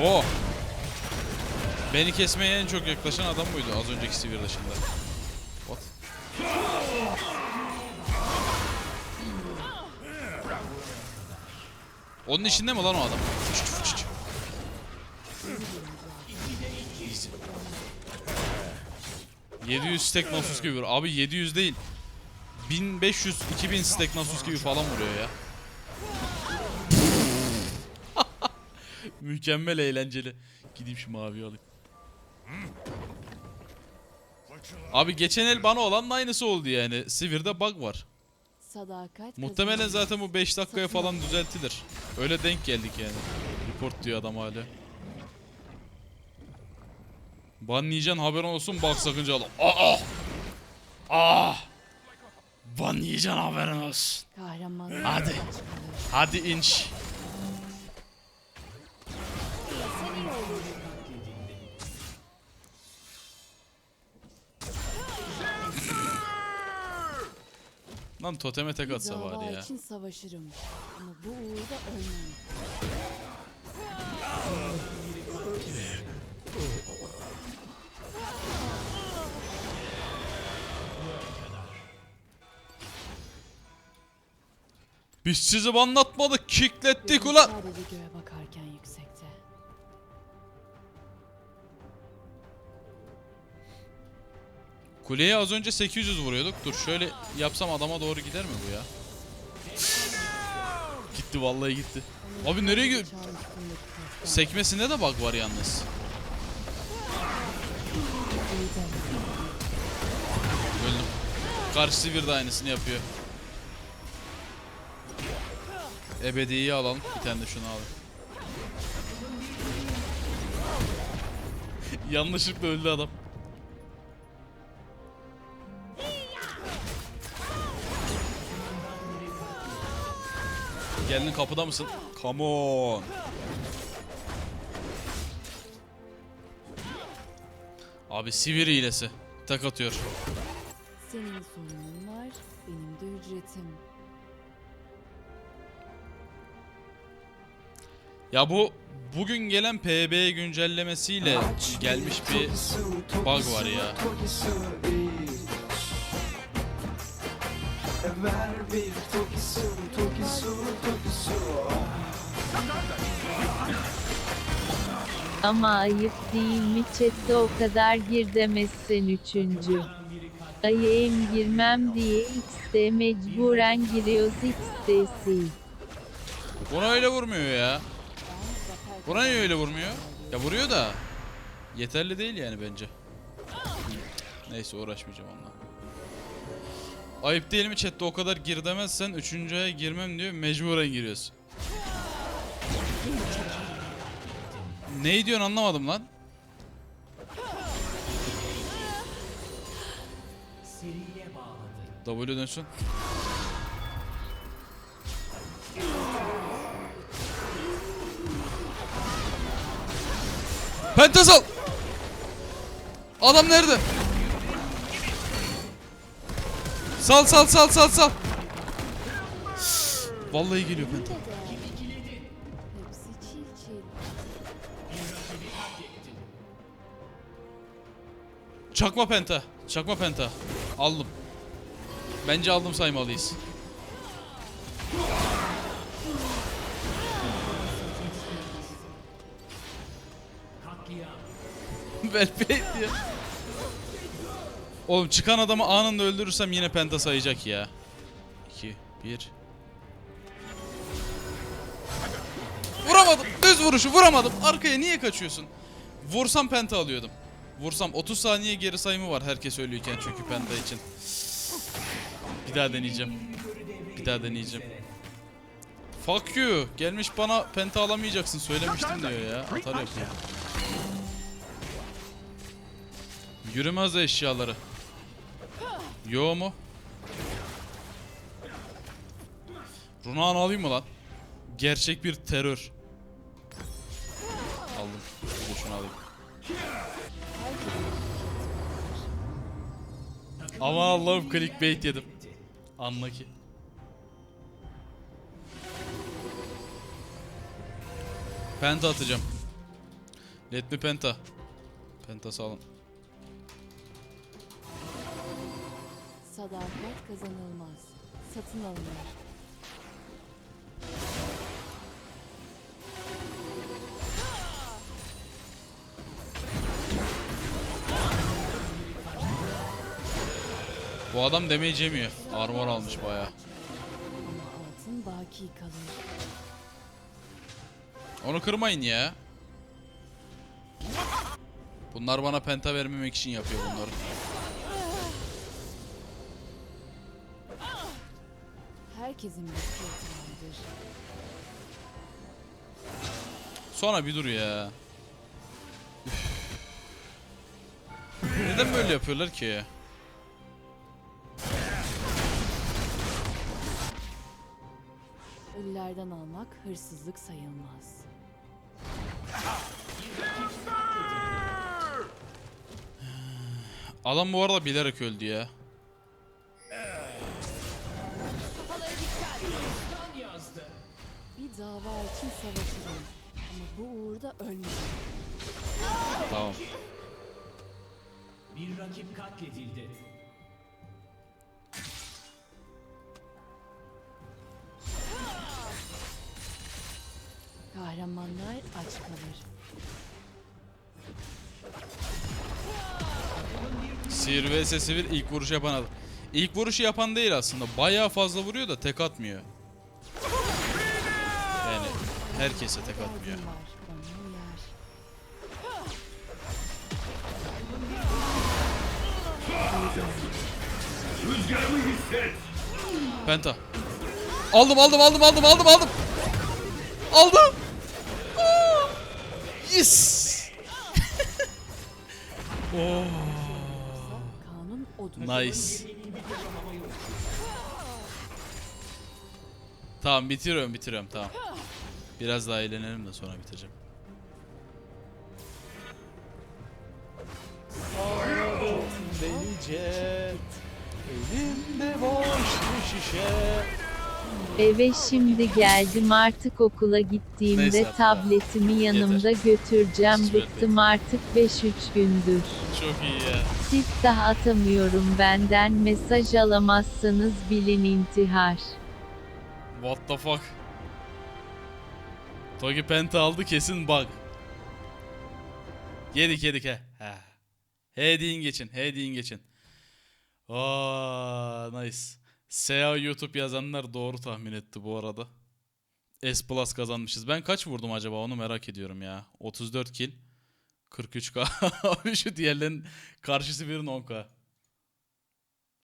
Oo. Beni kesmeye en çok yaklaşan adam buydu az önceki sivir dışında. What? Onun içinde mi lan o adam? Easy. 700 stack Nasus gibi vuruyor. Abi 700 değil. 1500 2000 stack Nasus gibi falan vuruyor ya. Mükemmel eğlenceli. Gideyim şu maviyi alayım. Abi geçen el bana olan da aynısı oldu yani. Sivir'de bug var. Sadakat Muhtemelen zaten bu 5 dakikaya falan düzeltilir. Öyle denk geldik yani. Report diyor adam hala. Banlayacaksın haberin olsun bak sakıncalı. Aa! Aa! Banlayacaksın haberin olsun. Kahraman. Hadi. Hadi inç. Lan toteme tek atsa Dava bari ya. için savaşırım. Ama bu uğurda ölmem. Biz sizi banlatmadık, kicklettik ulan. Sadece göğe bakarken yüksekte. Kuleye az önce 800 vuruyorduk. Dur şöyle yapsam adama doğru gider mi bu ya? gitti vallahi gitti. Abi nereye taştan. Sekmesinde de bug var yalnız. Öldüm. Karşısı bir de aynısını yapıyor. Ebediyi alalım. Bir tane de şunu alalım. Yanlışlıkla öldü adam. Geldin kapıda mısın? Come on. Abi sivir hilesi. Tak atıyor. Senin sorunun var, benim de ücretim. Ya bu bugün gelen PB güncellemesiyle gelmiş bir bug var ya. Ver bir tokisu. Ama ayıp değil mi chatte o kadar gir demezsen üçüncü. Ayağım girmem diye X'de mecburen giriyoruz X'desi. Buna öyle vurmuyor ya. Buna niye öyle vurmuyor? Ya vuruyor da yeterli değil yani bence. Neyse uğraşmayacağım onunla. Ayıp değil mi chatte o kadar gir demezsen üçüncüye girmem diyor mecburen giriyorsun. Ne diyorsun anlamadım lan. W dönsün. Pentasal! Adam nerede? Sal sal sal sal sal. Vallahi geliyor penta. Çakma penta. Çakma penta. Aldım. Bence aldım saymalıyız. Belpey diyor. Oğlum çıkan adamı anında öldürürsem yine penta sayacak ya. 2 1 Vuramadım. Düz vuruşu vuramadım. Arkaya niye kaçıyorsun? Vursam penta alıyordum. Vursam 30 saniye geri sayımı var herkes ölüyken çünkü penta için. Bir daha deneyeceğim. Bir daha deneyeceğim. Fuck you. Gelmiş bana penta alamayacaksın söylemiştim diyor ya. Atar yapıyor. Yürümez eşyaları. Yo mu? Runağını alayım mı lan? Gerçek bir terör. Aldım. Şunu alayım. Ama Allah'ım clickbait yedim. Anla ki. Penta atacağım. Let me penta. Penta sağlam. Sadakat kazanılmaz. Satın alınır. Bu adam damage yemiyor. Armor almış. Ama altın baki kalır. Onu kırmayın ya. Bunlar bana penta vermemek için yapıyor bunları. Herkesin bir fiyatı vardır. Sonra bir dur ya. Üf. Neden böyle yapıyorlar ki? Ölülerden almak hırsızlık sayılmaz. Adam bu arada bilerek öldü ya. Dava için savaşırım. Ama bu uğurda ölmem. Tamam. Bir rakip katledildi. Kahramanlar aç kalır. Sihir vs sivir ilk vuruş yapan adam. İlk vuruşu yapan değil aslında. Bayağı fazla vuruyor da tek atmıyor. Herkese tek atmıyor. Bana uyar. Penta. Aldım aldım aldım aldım aldım aldım. Aldım. Aa! Yes. oh. Nice. Tamam bitiriyorum bitiriyorum tamam. Biraz daha eğlenelim de sonra bitireceğim. Delice Elimde boş bir şişe Eve şimdi geldim artık okula gittiğimde Neyse, tabletimi yanımda götüreceğim. Hiç Bıktım artık 5-3 gündür. Çok iyi ya. Siftah atamıyorum benden mesaj alamazsanız bilin intihar. What the fuck? Togi Penta aldı kesin bug. Yedik yedik he. He. He deyin geçin. He deyin geçin. Aa nice. SEO YouTube yazanlar doğru tahmin etti bu arada. S Plus kazanmışız. Ben kaç vurdum acaba onu merak ediyorum ya. 34 kill. 43k. Abi şu diğerlerin karşısı bir 10k.